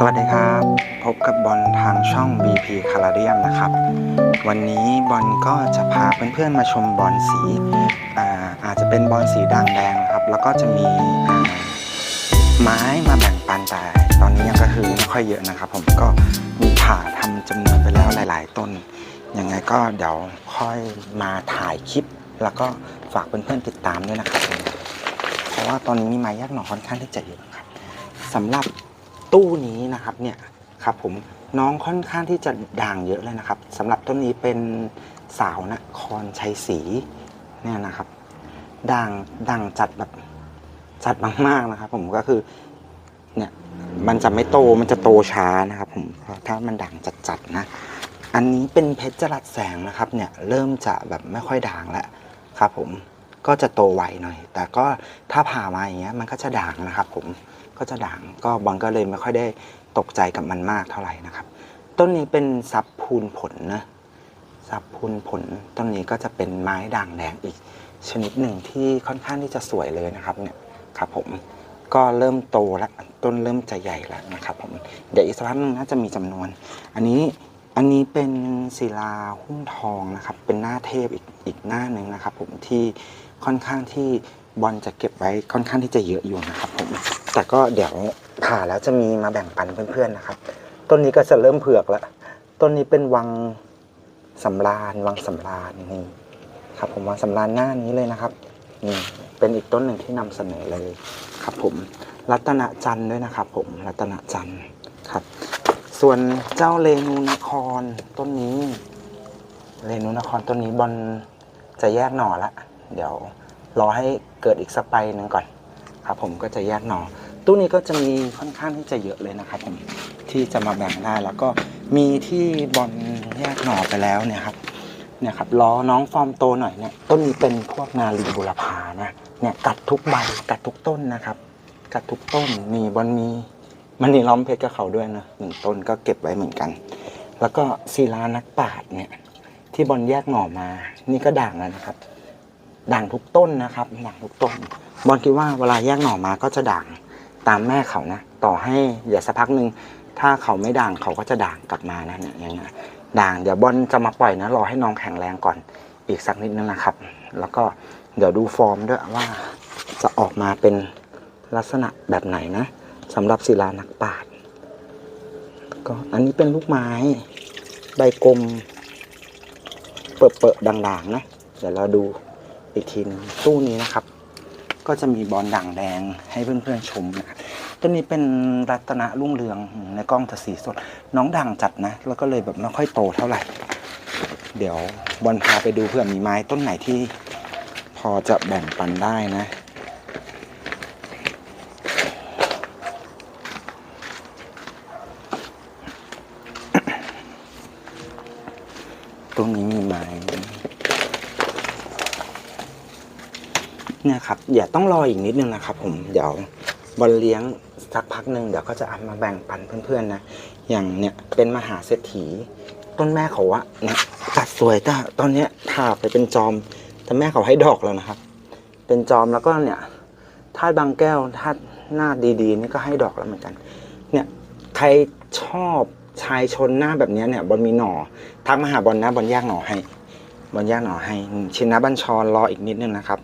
สวัสดีครับ พบกับบอลทางช่อง BP c a l a r i u m นะครับ วันนี้บอลก็จะพาเพื่อนๆมาชมบอลสีอาอาจจะเป็นบอลสีด่างแดงนะครับ แล้วก็จะมีไม้มาแบ่งปันแต่ตอนนี้ยังก็คือไม่ค่อยเยอะนะครับ ผมก็มีผ่าทำจำนวนไปแล้วหลาย ๆ ต้น ยังไงก็เดี๋ยวค่อยมาถ่ายคลิป แล้วก็ฝากเพื่อนๆติดตามด้วยนะครับ เพราะว่าตอนนี้มีไม้แยกหน่อค่อนข้างที่จะเยอะครับสำหรับ ตู้นี้นะครับเนี่ยครับผมน้องค่อนข้างที่จะด่างเยอะเลยนะครับสำหรับต้นนี้เป็นสาวนครชัยศรีเนี่ยนะครับ ด่างด่างจัดแบบจัดมากๆนะครับ ผมก็คือเนี่ยมันจะไม่โตมันจะโตช้านะครับผมเพราะถ้ามันด่างจัดๆนะ อันนี้เป็นเพชรจรัสแสงนะครับเนี่ยเริ่มจะแบบไม่ค่อยด่างแล้วครับผมก็จะโตไวหน่อย แต่ก็ถ้าผ่ามาอย่างเงี้ยมันก็จะด่างนะครับผม ก็จะด่างก็บอลก็เลยไม่ค่อยได้ตกใจกับมันมากเท่าไหร่นะครับ ต้นนี้เป็นซับพูนผลนะซับพูนผลต้นนี้ก็จะเป็นไม้ด่างแดงอีก ชนิดหนึ่งที่ค่อนข้างที่จะสวยเลยนะครับเนี่ยครับผมก็เริ่มโตแล้วต้นเริ่มจะใหญ่แล้วนะครับผมเดี๋ยวอีกสักพักหนึงน่าจะมีจำนวน อันนี้อันนี้เป็นศิลาหุ้มทองนะครับ เป็นหน้าเทพอีกอีกหน้าหนึ่งนะครับ ผมที่ค่อนข้างที่บอลจะเก็บไว้ค่อนข้างที่จะเยอะอยู่นะครับผม แต่ก็เดี๋ยวผ่าแล้วจะมีมาแบ่งปันเพื่อนๆนะครับ ต้นนี้ก็จะเริ่มเผือกแล้ว ต้นนี้เป็นวังสำราญวังสำราญนี่ครับผมวังสำราญหน้านี้เลยนะครับนี่เป็นอีกต้นหนึ่งที่นำเสนอเลยครับผมรัตนจันทร์ด้วยนะครับผมรัตนจันทร์ครับ ส่วนเจ้าเรนูนครต้นนี้ เรนูนครต้นนี้บอลจะแยกหน่อละ เดี๋ยวรอให้เกิดอีกสักใบหนึ่งก่อน ครับผมก็จะแยกหน่อ ตู้นี้ก็จะมีค่อนข้างที่จะเยอะเลยนะครับผมที่จะมาแบ่งได้แล้วก็มีที่บอลแยกหน่อไปแล้วเนี่ยครับเนี่ยครับล้อน้องฟอร์มโตหน่อยเนี่ยต้นนี้เป็นพวกนาลีบุรพานะเนี่ยกัดทุกใบกัดทุกต้นนะครับ กัดทุกต้นมีบอลมีมันนี่ล้อมเพชรกับเขาด้วยนะหนึ่งต้นก็เก็บไว้เหมือนกัน แล้วก็ศิลานักปาชญ์เนี่ยที่บอลแยกหน่อมา นี่ก็ด่างแล้วนะครับ ด่างทุกต้นนะครับด่างทุกต้นบอลคิดว่าเวลาแยกหน่อมาก็จะด่าง ตามแม่เขานะ ต่อให้เดี๋ยวสักพักหนึ่งถ้าเขาไม่ด่างเขาก็จะด่างกลับมานะเนี่ยอย่างเงี้ยด่างเดี๋ยวบอลจะมาปล่อยนะรอให้น้องแข็งแรงก่อนอีกสักนิดนึงนะครับ แล้วก็เดี๋ยวดูฟอร์มด้วยว่าจะออกมาเป็นลักษณะแบบไหนนะสำหรับศิลานักปราชญ์ก็อันนี้เป็นลูกไม้ ใบกลม เปิดๆด่างๆนะ เดี๋ยวเราดูอีกทีหนึงตู้นี้นะครับ ก็จะมีบอลด่างแดงให้เพื่อนๆชมนะครับต้นนี้เป็นรัตนรุ่งเรืองในกล้องจะสีสด น้องด่างจัดนะ แล้วก็เลยแบบไม่ค่อยโตเท่าไหร่ เดี๋ยวบอลพาไปดูเพื่อมีไม้ต้นไหนที่พอจะแบ่งปันได้นะตรงนี้มีไม้ เนี่ยครับอย่าต้องรออีกนิดนึงนะครับ ผมเดี๋ยวบอลเลี้ยงสักพักหนึ่งเดี๋ยวก็จะเอามาแบ่งปันเพื่อนๆนะอย่างเนี่ยเป็นมหาเศรษฐี ต้นแม่เขาอะเนี่ยตัดสวยแต่ตอนเนี้ยถ้าไปเป็นจอมแต่แม่เขาให้ดอกแล้วนะครับ เป็นจอมแล้วก็เนี่ยธาตุบางแก้วธาตุหน้าดีๆนี่ก็ให้ดอกแล้วเหมือนกัน เนี่ยใครชอบชายชนหน้าแบบนี้เนี่ยบอลมีหน่อทักมาหาบอลนะบอลแยกหน่อให้บอลแยกหน่อให้ ชินนะบัญชรรออีกนิดนึงนะครับ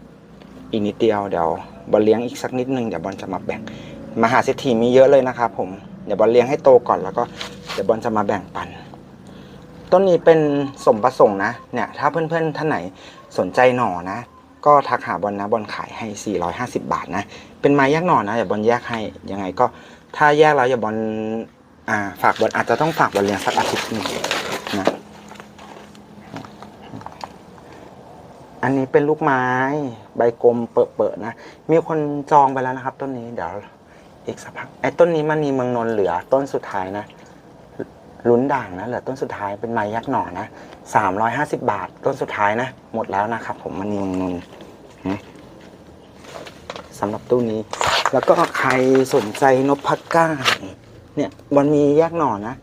อีกนิดเดียวเดี๋ยวบอลเลี้ยงอีกสักนิดนึงเดี๋ยวบอลจะมาแบ่งมหาเศรษฐีมีเยอะเลยนะครับผมเดี๋ยวบอลเลี้ยงให้โตก่อนแล้วก็เดี๋ยวบอลจะมาแบ่งปัน ต้นนี้เป็นสมประสงค์นะเนี่ยถ้าเพื่อนๆท่านไหนสนใจหน่อนะ ก็ทักหาบอลนะบอลขายให้ 450 บาทนะ เป็นไม้แยกหน่อนะเดี๋ยวบอลแยกให้ยังไงก็ถ้าแยกแล้วอย่าบอลอ่าฝากบอลอาจจะต้องฝากบอลเลี้ยงสักอาทิตย์หนึงนะ อันนี้เป็นลูกไม้ใบกลมเปิดๆนะ มีคนจองไปแล้วนะครับ ต้นนี้เดี๋ยวอีกสักพักไอ้ต้นนี้มันมีเมืองนนเหลือต้นสุดท้ายนะลุ้นด่างนะเหลือต้นสุดท้ายเป็นไม้ยักษ์หน่อนะสามร้อยห้าสิบาท ต้นสุดท้ายนะ หมดแล้วนะครับ ผมมันมีเมืองนนท์นสำหรับตู้นี้ แล้วก็ใครสนใจนพพักก้าเนี่ยบอลมีแยกหน่อนะ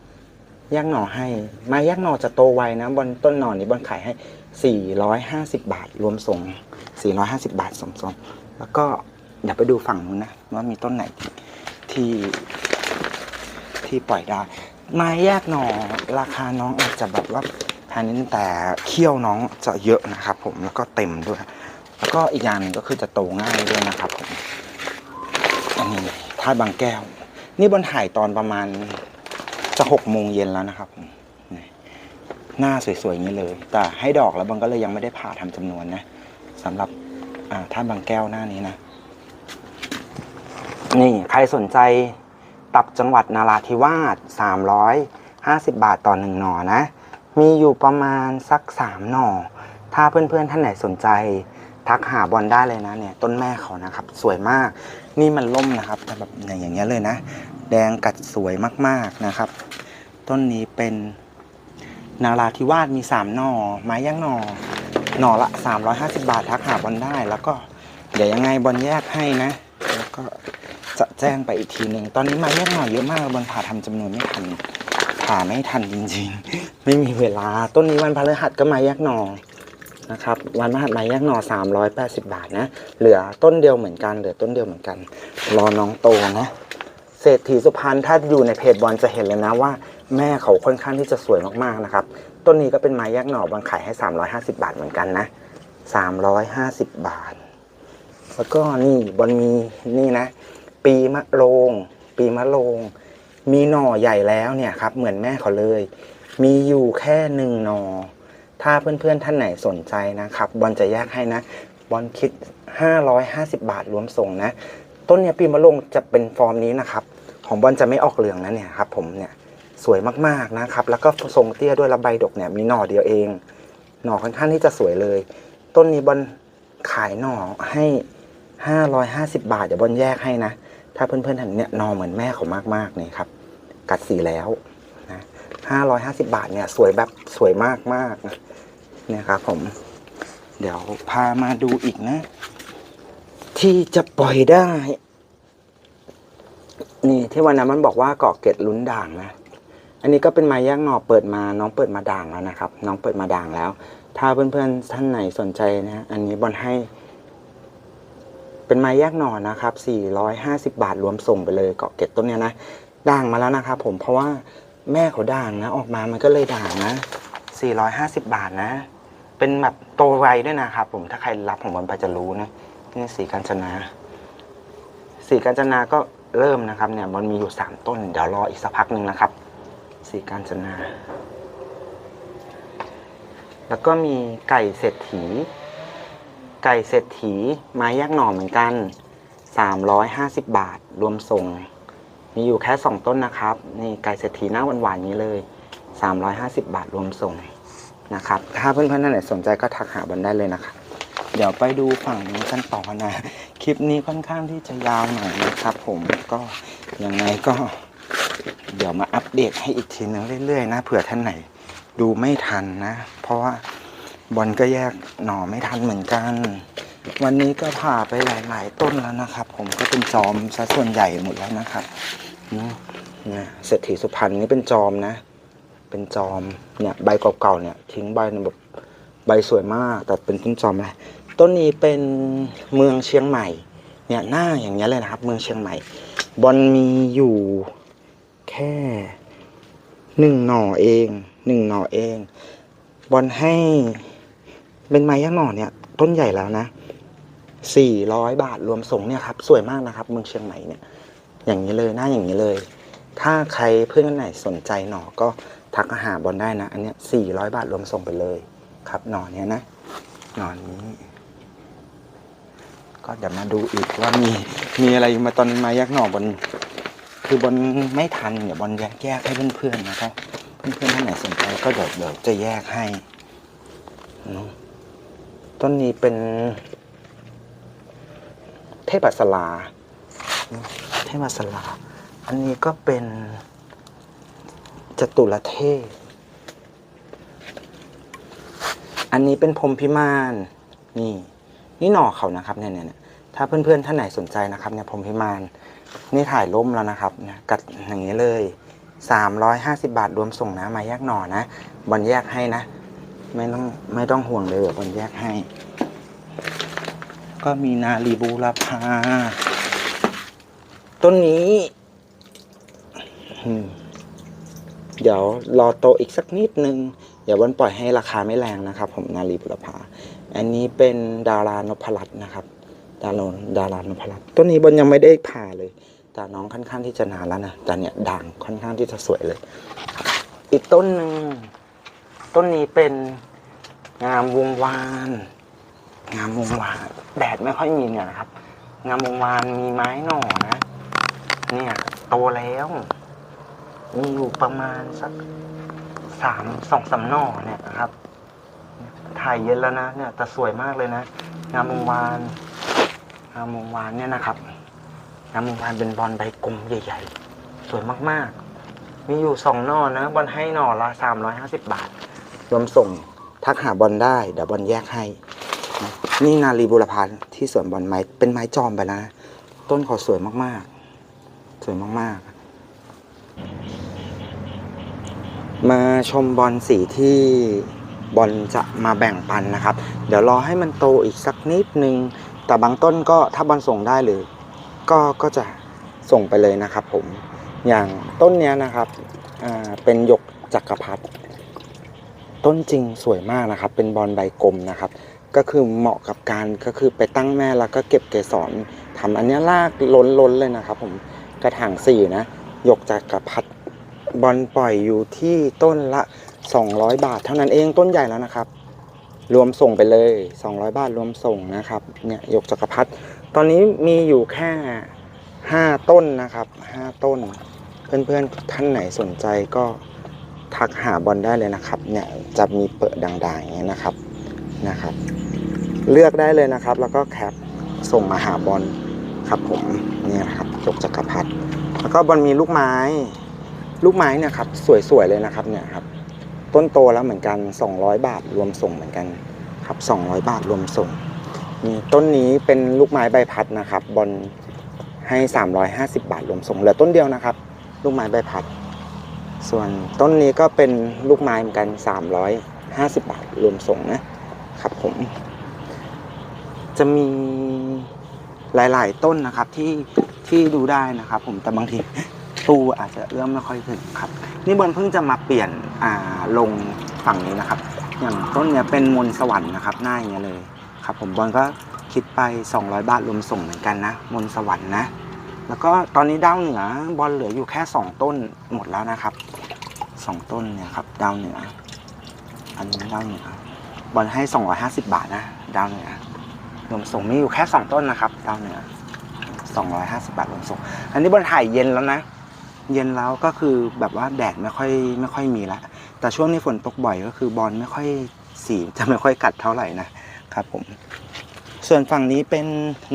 แยกหน่อให้ไม้แยกหน่อจะโตไวนะบนต้นหน่อนี้บอลขายให้ 450 บาท รวมส่ง 450 บาทสมทรงแล้วก็เดี๋ยวไปดูฝั่งนู้นนะ ว่ามีต้นไหนที่ที่ปล่อยได้ ไม้แยกหน่อราคาน้องอาจจะแบบว่าแพงนิดนึงแต่เขี้ยวน้องจะเยอะนะครับผมแล้วก็เต็มด้วย แล้วก็อีกอย่างหนึงก็คือจะโตง่ายด้วยนะครับผมอันนี้ท่าบางแก้ว นี่บนถ่ายตอนประมาณจะหกโมงเย็นแล้วนะครับผม หน้าสวยๆอย่างนี้เลย แต่ให้ดอกแล้วบางก็เลยยังไม่ได้ผ่าทำจำนวนนะสำหรับท่าตุบางแก้วหน้านี้นะ นี่ใครสนใจตับจังหวัดนาราธิวาส350 บาทต่อหนึ่งหน่อนะ มีอยู่ประมาณสัก 3 หน่อ ถ้าเพื่อนๆท่านไหนสนใจ ทักหาบอลได้เลยนะเนี่ยต้นแม่เขานะครับ สวยมาก นี่มันล่มนะครับแต่แบบอย่างเงี้ยเลยนะ แดงกัดสวยมากๆนะครับ ต้นนี้เป็น นาราธิวาสมี 3 หน่อ ไม้ย่างหน่อ หน่อละ 350 บาททักหาบอลได้ แล้วก็เดี๋ยวยังไงบอลแยกให้นะ แล้วก็จะแจ้งไปอีกทีหนึ่ง ตอนนี้ไม้แยกหน่อเยอะมากบอลผ่าทำจำนวนไม่ทัน ผ่าไม่ทันจริงๆ ไม่มีเวลา ต้นนี้วันพฤหัสก็ไม้แยกหน่อ นะครับ วันพฤหัสไม้แยกหน่อ 380 บาทนะ เหลือต้นเดียวเหมือนกัน เหลือต้นเดียวเหมือนกัน รอน้องโตนะ เศรษฐีสุพรรณถ้าอยู่ในเพจบอลจะเห็นเลยนะว่า แม่เขาค่อนข้างที่จะสวยมากๆนะครับ ต้นนี้ก็เป็นไม้แยกหน่อบอลขายให้ 350 บาทเหมือนกันนะ 350 บาท แล้วก็นี่บอลมีนี่นะ ปีมะโรง ปีมะโรง มีหน่อใหญ่แล้วเนี่ยครับ เหมือนแม่เขาเลย มีอยู่แค่หนึ่งหน่อ ถ้าเพื่อนๆท่านไหนสนใจนะครับ บอลจะแยกให้นะ บอลคิด 550 บาทรวมส่งนะ ต้นเนี้ยปีมะโรงจะเป็นฟอร์มนี้นะครับ ของบอลจะไม่ออกเหลืองนะเนี่ยครับ ผมเนี่ย สวยมากๆนะครับ แล้วก็ทรงเตี้ยด้วยล้วใบดกเนี่ยมีหน่อเดียวเอง หน่อค่อนข้างที่จะสวยเลย ต้นนี้บอลขายหน่อให้ 550 บาท เดี๋ยวบอลแยกให้นะ ถ้าเพื่อนๆเห็นเนี่ยหน่อเหมือนแม่เขามากๆเนี่ยครับ กัดสีแล้วนะ550 บาทเนี่ยสวยแบบสวยมากมากๆนะเนี่ยครับผม เดี๋ยวพามาดูอีกนะ ที่จะปล่อยได้ นี่ที่วันนั้นมันบอกว่าเกาะเกร็ดลุ้นด่างนะ อันนี้ก็เป็นไม้ย่างหน่อเปิดมาน้องเปิดมาด่างแล้วนะครับ น้องเปิดมาด่างแล้ว ถ้าเพื่อนๆท่านไหนสนใจนะอันนี้บอลให้ เป็นไม้แยกหน่อนะครับ 450 บาทรวมส่งไปเลยเกาะเก็ดต้นเนี้ยนะด่างมาแล้วนะครับผมเพราะว่าแม่เขาด่างนะ ออกมามันก็เลยด่างนะ 450 บาทนะ เป็นแบบโตไวด้วยนะครับผมถ้าใครรับของบอลไปจะรู้นะนี่สีกัญจนาสีกัญจนาก็เริ่มนะครับเนี่ยมันมีอยู่สามต้น เดี๋ยวรออีกสักพักหนึ่งนะครับ สีกัญจนา แล้วก็มีไก่เศรษฐี ไก่เศรษฐีไม้ยักหน่อเหมือนกัน 350 บาทรวมส่ง มีอยู่แค่สองต้นนะครับ นี่ไก่เศรษฐีหน้าหวานๆนี้เลย 350 บาทรวมส่งนะครับ ถ้าเพื่อนๆท่านไหนสนใจก็ทักหาบันได้เลยนะครับเดี๋ยวไปดูฝั่งนี้กันต่อนะ คลิปนี้ค่อนข้างที่จะยาวหน่อยนะครับผมก็ยังไงก็ เดี๋ยวมาอัปเดตให้อีกทีนึงเรื่อยๆนะเผื่อท่านไหน ดูไม่ทันนะ เพราะว่าบอลก็แยกหน่อไม่ทันเหมือนกัน วันนี้ก็ผ่าไปหลาย ๆ ต้นแล้วนะครับ ผมก็เป็นจอมซะส่วนใหญ่หมดแล้วนะครับเนะเนี่ยเศรษฐีสุพรรณนี่เป็นจอมนะ เป็นจอมเนี่ยใบเก่าๆเนี่ย ทิ้งใบเนี่ยแบบใบสวยมากแต่เป็นต้นจอมเลยต้นนี้เป็นเมืองเชียงใหม่ เนี่ยหน้าอย่างเงี้ยเลยนะครับ เมืองเชียงใหม่ บอลมีอยู่ แค่หนึ่งหน่อเองหนึ่งหน่อเอง บอลให้เป็นไม้ย่างหน่อเนี่ย ต้นใหญ่แล้วนะสี่ร้อยบาทรวมส่งเนี่ยครับ สวยมากนะครับ เมืองเชียงใหม่เนี่ย อย่างนี้เลยหน้าอย่างนี้เลย ถ้าใครเพื่อนคนไหนสนใจหน่อก็ทักหาบอลได้นะ อันเนี้ยสี่ร้อยบาทรวมส่งไปเลยครับหน่อเนี้ยนะหน่อนี้ ก็เดี๋ยวมาดูอีกว่ามีมีอะไรมาตอนมายักหน่อบน คือบอลไม่ทันเดี๋ยวบอลแยกแยกให้เพื่อนๆนะครับ เพื่อนๆท่านไหนสนใจก็เดี๋ยวเดี๋ยวจะแยกให้นะต้นนี้เป็นเทพสลา เทพสลา อันนี้ก็เป็นจตุรเทพ อันนี้เป็นพรมพิมานนี่ นี่หน่อเขานะครับเนี่ยเนี่ยถ้าเพื่อนๆท่านไหนสนใจนะครับเนี่ยพรมพิมาน นี่ถ่ายล่มแล้วนะครับกัดอย่างนี้เลย 350 บาทรวมส่งนะมาแยกหน่อนะบอลแยกให้นะ ไม่ต้องไม่ต้องห่วงเลยเดี๋ยวบอลแยกให้ ก็มีนาลีบูรพาต้นนี้เดี๋ยวรอโตอีกสักนิดนึง เดี๋ยวบอลปล่อยให้ราคาไม่แรงนะครับ ผมนาลีบุรพา อันนี้เป็นดารานพรัตน์นะครับ ดารานดารานพรัตน์ต้นนี้บอลยังไม่ได้ผ่าเลย แต่น้องค่อนข้างที่จะนานแล้วนะแต่เนี่ยด่างค่อนข้างที่จะสวยเลย อีกต้นหนึ่งต้นนี้เป็นงามวงวาน งามวงวาน แดดไม่ค่อยมีเนี่ยนะครับ งามวงวานมีไม้หน่อนะเนี่ยโตแล้ว มีอยู่ประมาณสักสามสองสามหน่อเนี่ยครับ ถ่ายเย็นแล้วนะเนี่ยแต่สวยมากเลยนะ งามวงวาน งามวงวานเนี่ยนะครับงามวงวานเป็นบอลใบกลมใหญ่ ๆ สวยมากๆ มีอยู่สองหน่อนะบอลให้หน่อละสามร้อยห้าสิบบาท รวมส่งทักหาบอลได้ เดี๋ยวบอลแยกให้ นี่นาลีบุรพาที่สวนบอลไม้เป็นไม้จอมไปแล้วนะต้นเขาสวยมากๆ สวยมากๆ มาชมบอลสีที่บอลจะมาแบ่งปันนะครับ เดี๋ยวรอให้มันโตอีกสักนิดนึง แต่บางต้นก็ถ้าบอลส่งได้เลย ก็ก็จะส่งไปเลยนะครับ ผมอย่างต้นเนี้ยนะครับเป็นหยกจักรพรรดิต้นจริงสวยมากนะครับ เป็นบอลใบกลมนะครับ ก็คือเหมาะกับการก็คือไปตั้งแม่แล้วก็เก็บเกสรทำอันนี้ลากล้นล้นเลยนะครับ ผมกระถางสี่นะหยกจักรพรรดิบอลปล่อยอยู่ที่ต้นละ 200 บาท เท่านั้นเองต้นใหญ่แล้วนะครับ รวมส่งไปเลย 200 บาทรวมส่งนะครับเนี่ยหยกจักรพรรดิตอนนี้มีอยู่แค่ 5 ต้นนะครับ 5 ต้น เพื่อนๆท่านไหนสนใจก็ทักหาบอลได้เลยนะครับ เนี่ยจะมีเปิดด่างๆอย่างเงี้นะครับนะครับ เลือกได้เลยนะครับ แล้วก็แคปส่งมาหาบอลครับผมเนี่ยนะครับหยกจักรพรรดิแล้วก็บอลมีลูกไม้ ลูกไม้เนี่ยครับ สวยๆเลยนะครับเนี่ยครับ ต้นโตแล้วเหมือนกัน 200 บาทรวมส่งเหมือนกันครับ 200 บาทรวมส่งนี่ต้นนี้เป็นลูกไม้ใบพัดนะครับบอลให้ 350 บาทรวมส่งเหลือต้นเดียวนะครับ ลูกไม้ใบพัด ส่วนต้นนี้ก็เป็นลูกไม้เหมือนกัน 350 บาทรวมส่งนะครับผม จะมีหลาย ๆ ต้นนะครับที่ที่ดูได้นะครับ ผมแต่บางที ตู้อาจจะเอื้อมไม่ค่อยถึงครับ นี่บอลเพิ่งจะมาเปลี่ยนอ่าลงฝั่งนี้นะครับ อย่างต้นเนี้ยเป็นมนต์สวรรค์นะครับ หน้าอย่างเงี้ยเลยครับ ผมบอลก็คิดไป 200 บาทรวมส่งเหมือนกันนะ มนต์สวรรค์นะ แล้วก็ตอนนี้ดาวเหนือบอลเหลืออยู่แค่ 2 ต้นหมดแล้วนะครับ 2 ต้นเนี่ยครับดาวเหนือ อันนี้ดาวเหนือบอลให้ 250 บาทนะ ดาวเหนือรวมส่งมีอยู่แค่ 2 ต้นนะครับ ดาวเหนือ250 บาทรวมส่ง อันนี้บอลถ่ายเย็นแล้วนะ เย็นแล้วก็คือแบบว่าแดดไม่ค่อยไม่ค่อยมีละ แต่ช่วงนี้ฝนตกบ่อยก็คือบอลไม่ค่อยสีจะไม่ค่อยกัดเท่าไหร่นะครับผม ส่วนฝั่งนี้เป็น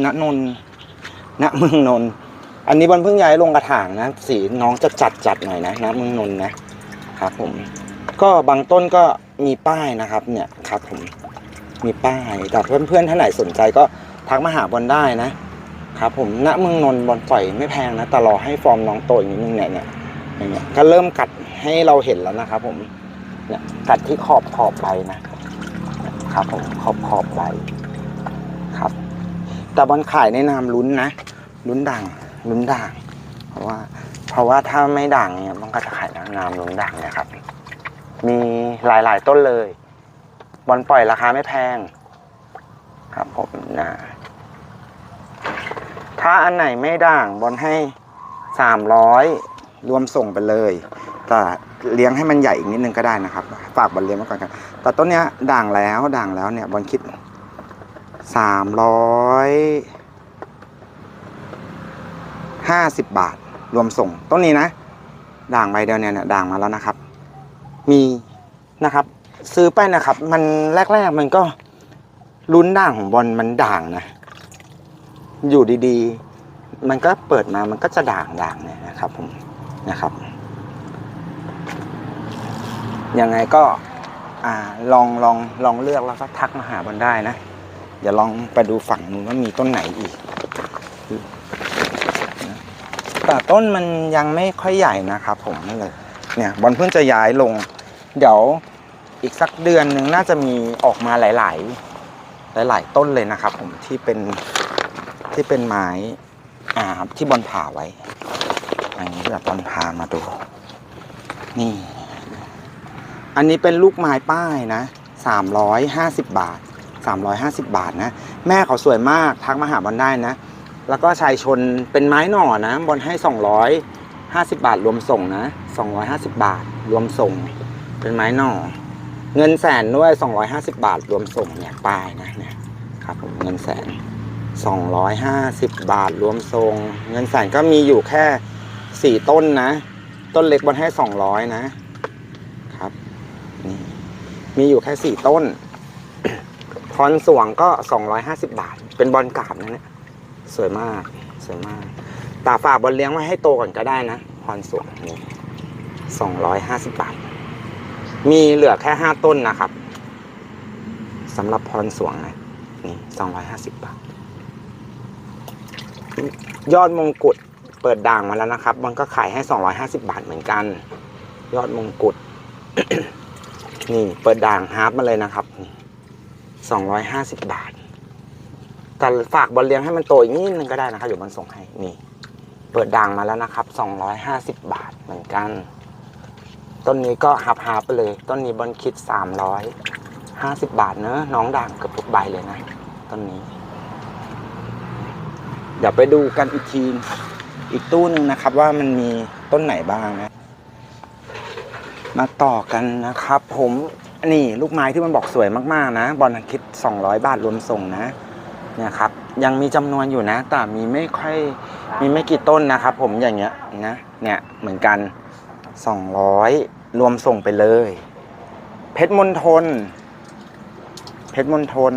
ณนนณเมืองนน อันนี้บอลเพิ่งย้ายลงกระถางนะ สีน้องจะจัดจัดหน่อยนะณเมืองนนนะครับผม ก็บางต้นก็มีป้ายนะครับเนี่ยครับผมมีป้ายแต่เพื่อนๆท่านไหนสนใจก็ทักมาหาบอลได้นะ ครับผมณเมืองนนท์บอลปล่อยไม่แพงนะแต่รอให้ฟอร์มน้องโตอีกนิดนึงเนี่ยเนี่ยอย่างเงี้ยก็เริ่มกัดให้เราเห็นแล้วนะครับผมเนี่ยกัดที่ขอบขอบใบนะครับผมขอบขอบใบครับ แต่บอลขายในนามลุ้นนะลุ้นด่างลุ้นด่าง เพราะว่า เพราะว่าถ้าไม่ด่างเนี่ยมันก็จะขายในนามลุ้นด่างเนะครับ มีหลายๆต้นเลย บอลปล่อยราคาไม่แพง ครับผมนะ ถ้าอันไหนไม่ด่างบอลให้สามร้อยรวมส่งไปเลย แต่เลี้ยงให้มันใหญ่อีกนิดนึงก็ได้นะครับ ฝากบอลเลี้ยงไว้ก่อนกัน แต่ต้นเนี้ยด่างแล้วด่างแล้วเนี่ยบอลคิดสามร้อยห้าสิบบาท รวมส่งต้นนี้นะ ด่างใบเดียวเนี่ยเนี่ยด่างมาแล้วนะครับ มีนะครับ ซื้อไปนะครับ มันแรกๆมันก็ลุ้นด่างของบอลมันด่างนะ อยู่ดีๆ มันก็เปิดมามันก็จะด่างด่างๆเนี่ยนะครับผมนะครับยังไงก็อ่าลองลองลองเลือกแล้วก็ทักมาหาบอลได้นะ เดี๋ยวลองไปดูฝั่งนู้นว่ามีต้นไหนอีก แต่ต้นมันยังไม่ค่อยใหญ่นะครับผมนั่นเลยเนี่ยบอลเพิ่งจะย้ายลง เดี๋ยวอีกสักเดือนหนึ่งน่าจะมีออกมาหลาย ๆ หลาย ๆ ต้นเลยนะครับผมที่เป็น ที่เป็นไม้อ่าที่บอลผ่าไว้อันนี้แบบบอลพามาดู นี่ อันนี้เป็นลูกไม้ป้ายนะสามร้อยห้าสิบบาทสามร้อยห้าสิบบาทนะ แม่เขาสวยมากทักมาหาบอลได้นะ แล้วก็ชายชนเป็นไม้หน่อนะ บอลให้สองร้อยห้าสิบบาทรวมส่งนะสองร้อยห้าสิบบาทรวมส่ง เป็นไม้หน่อ เงินแสนด้วยสองร้อยห้าสิบบาทรวมส่งเนี่ยป้ายนะเนี่ยครับผมเงินแสน สองร้อยห้าสิบบาทรวมส่งเงินแสนก็มีอยู่แค่สี่ต้นนะ ต้นเล็กบอลให้สองร้อยนะครับนี่มีอยู่แค่สี่ต้นพรสวงก็สองร้อยห้าสิบบาท เป็นบอลกาบนะเนี่ยสวยมากสวยมากตาฝากบอลเลี้ยงไว้ให้โตก่อนก็ได้นะพรสวงนี่สองร้อยห้าสิบบาท มีเหลือแค่ห้าต้นนะครับสำหรับพรสวงนะนี่สองร้อยห้าสิบบาท ยอดมงกุฎเปิดด่างมาแล้วนะครับ มันก็ขายให้สองร้อยห้าสิบาทเหมือนกัน ยอดมงกุฎนี่เปิดด่างฮาร์ปมาเลยนะครับสองร้อยห้าสิบบาท แต่ฝากบอลเลี้ยงให้มันโตอีกนิดนึงก็ได้นะครับเดี๋ยวมันส่งให้นี่ เปิดด่างมาแล้วนะครับสองร้อยห้าสิบบาทเหมือนกัน ต้นนี้ก็ฮับฮาร์ปไปเลย ต้นนี้บอลคิดสามร้อยห้าสิบบาทเนอะน้องด่างเกือบทุกใบเลยนะต้นนี้ เดี๋ยวไปดูกันอีกทีอีกตู้หนึ่งนะครับว่ามันมีต้นไหนบ้างนะ มาต่อกันนะครับ ผมนี่ลูกไม้ที่มันบอกสวยมากๆนะ บอลคิด 200 บาทรวมส่งนะเนี่ยครับ ยังมีจำนวนอยู่นะ แต่มีไม่ค่อยมีไม่กี่ต้นนะครับ ผมอย่างเงี้ยนะเนี่ยเหมือนกัน 200 รวมส่งไปเลย เพชรมณฑลเพชรมณฑล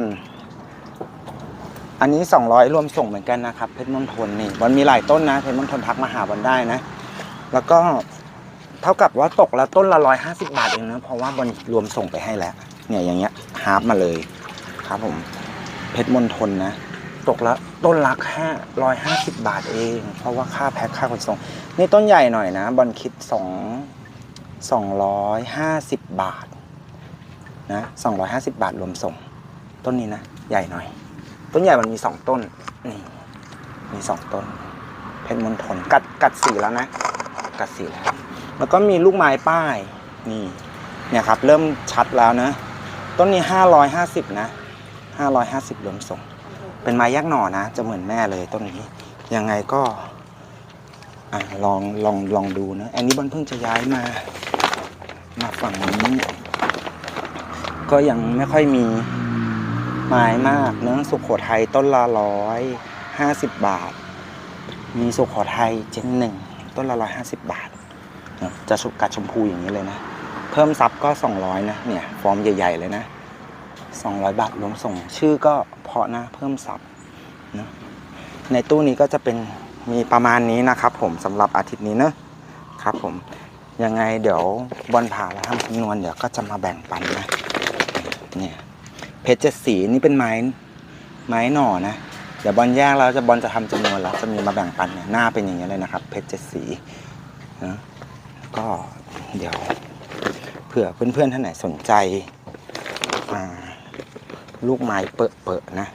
อันนี้ 200 รวมส่งเหมือนกันนะครับเพชรมณฑลนี่มันมีหลายต้นนะเพชรมณฑลทักมาหาบอลได้นะ แล้วก็เท่ากับว่าตกละต้นละ150บาทเองนะเพราะว่าบอลรวมส่งไปให้แล้ว เนี่ยอย่างเงี้ยฮาร์ปมาเลยครับผมเพชรมณฑลนะ ตกละต้นละแค่150บาทเอง เพราะว่าค่าแพ็คค่าขนส่งนี่ต้นใหญ่หน่อยนะบอลคิด2 250บาทนะ250บาทรวมส่ง ต้นนี้นะ ใหญ่หน่อย ต้นใหญ่มันมีสองต้นนี่มีสองต้น เพชรมณฑลกัดกัดสีแล้วนะ กัดสีแล้ว แล้วก็มีลูกไม้ป้ายนี่เนี่ยครับ เริ่มชัดแล้วนะ ต้นนี้ห้าร้อยห้าสิบนะห้าร้อยห้าสิบรวมส่ง เป็นไม้ยักษ์หน่อนะ จะเหมือนแม่เลยต้นนี้ ยังไงก็อะลองลองลองดูนะ อันนี้บอลเพิ่งจะย้ายมา มาฝั่งนี้ ก็ยังไม่ค่อยมี ไม้มากเนื้อสุโขทัยต้นละร้อยห้าสิบบาท มีสุโขทัยเจนหนึ่งต้นละร้อยห้าสิบบาท จะสุกัดชมพูอย่างนี้เลยนะ เพิ่มซับก็สองร้อยนะ เนี่ย ฟอร์มใหญ่ ๆ เลยนะสองร้อยบาทรวมส่ง ชื่อก็เพราะนะเพิ่มซับนะในตู้นี้ก็จะเป็นมีประมาณนี้นะครับผมสำหรับอาทิตย์นี้เนอะครับผมยังไงเดี๋ยวบอลผ่าแล้วทำคำนวณเดี๋ยวก็จะมาแบ่งปันนะเนี่ย เพชรเจ็ดสีนี่เป็นไม้ไม้หน่อนะเดี๋ยวบอลแยกแล้วจะบอลจะทำจำนวนแล้วจะมีมาแบ่งปันเนี่ยหน้าเป็นอย่างนี้ยเลยนะครับ เพชรเจ็ดสีนะก็เดี๋ยวเผื่อเพื่อนๆท่านไหนสนใจอ่าลูกไม้เปอะๆนะ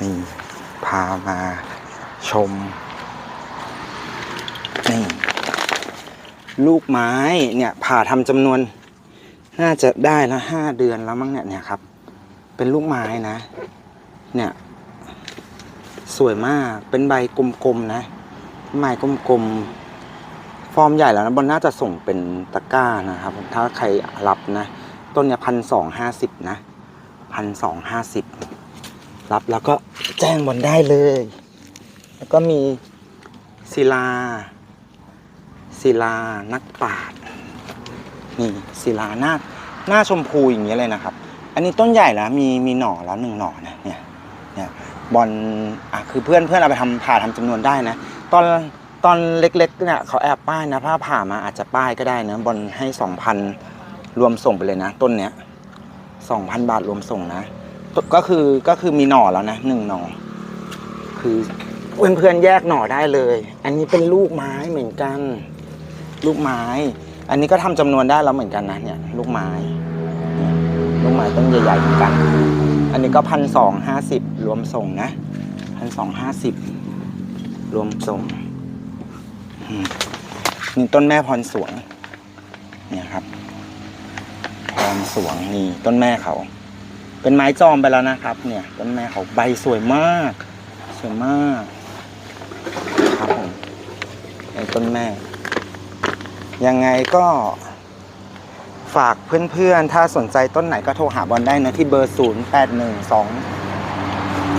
นี่พามาชมนี่ลูกไม้เนี่ยผ่าทำจำนวน น่าจะได้ละห้าเดือนแล้วมั้งเนี่ยเนี่ยครับ เป็นลูกไม้นะ เนี่ย สวยมาก เป็นใบกลมๆนะไม้กลมๆ ฟอร์มใหญ่แล้วนะบนน่าจะส่งเป็นตะกร้านะครับ ถ้าใครรับนะ ต้นเนี่ยพันสองห้าสิบนะพันสองห้าสิบรับแล้วก็แจ้งบนได้เลย แล้วก็มีศิลาศิลานักปราชญ์นี่ศิลาหน้าหน้าชมพูอย่างเงี้ยเลยนะครับ อันนี้ต้นใหญ่แล้วมีมีหน่อแล้วหนึ่งหน่อนะเนี่ยเนี่ยบอลอะคือเพื่อนเพื่อนเอาไปทำผ่าทำจำนวนได้นะ ตอนตอนเล็กๆเนี่ยเขาแอบป้ายนะถ้าผ่ามาอาจจะป้ายก็ได้นะบอลให้สองพันรวมส่งไปเลยนะ ต้นเนี้ยสองพันบาทรวมส่งนะก็คือก็คือมีหน่อแล้วนะหนึ่งหน่อ คือเพื่อนเพื่อนแยกหน่อได้เลย อันนี้เป็นลูกไม้เหมือนกัน ลูกไม้ อันนี้ก็ทำจำนวนได้แล้วเหมือนกันนะเนี่ย ลูกไม้ ลูกไม้ต้นใหญ่ๆเหมือนกัน อันนี้ก็พันสองห้าสิบรวมส่งนะพันสองห้าสิบรวมส่งนี่ต้นแม่พรสวงเนี่ยครับอมสวงนี่ต้นแม่เขา เป็นไม้จอมไปแล้วนะครับ เนี่ย ต้นแม่เขาใบสวยมาก สวยมากครับผมไอ้ต้นแม่ ยังไงก็ ฝากเพื่อนๆ ถ้าสนใจต้นไหนก็โทรหาบอลได้นะที่เบอร์ 0 8 1 2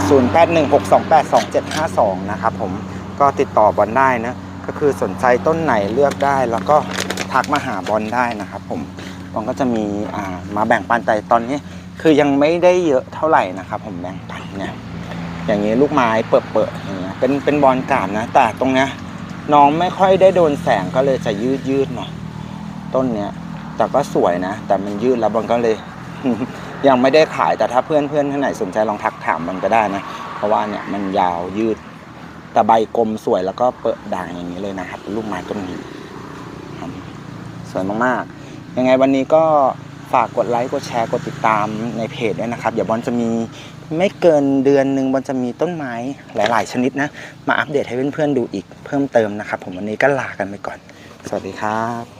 0 8 1 6 2 8 2 7 5 2 นะครับผมก็ติดต่อบอลได้นะก็คือสนใจต้นไหนเลือกได้ แล้วก็ทักมาหาบอลได้นะครับผมบอลก็จะมีมาแบ่งปันแต่ตอนนี้ คือยังไม่ได้เยอะเท่าไหร่นะครับผมแบ่งปันเนี่ยอย่างนี้ลูกไม้เปิดเปิดๆอย่างเงี้ยเป็นเป็นบอลกาบนะ แต่ตรงเนี้ยน้องไม่ค่อยได้โดนแสงก็เลยจะยืดยืดหน่อยต้นเนี้ย แต่ก็สวยนะ แต่มันยืดแล้วบอลก็เลย ยังไม่ได้ขายแต่ถ้าเพื่อนเพื่อนท่านไหนสนใจลองทักถามมันก็ได้นะ เพราะว่าเนี่ยมันยาวยืดแต่ใบกลมสวยแล้วก็เปิดด่างอย่างนี้เลยนะครับลูกไม้ต้นนี้สวยมากๆ ยังไงวันนี้ก็ฝากกดไลค์กดแชร์กดติดตามในเพจด้วยนะครับ เดี๋ยวบอลจะมีไม่เกินเดือนหนึ่งบอลจะมีต้นไม้หลาย ๆ ชนิดนะ มาอัปเดตให้เพื่อนๆดูอีกเพิ่มเติมนะครับ ผมวันนี้ก็ลากันไปก่อน สวัสดีครับ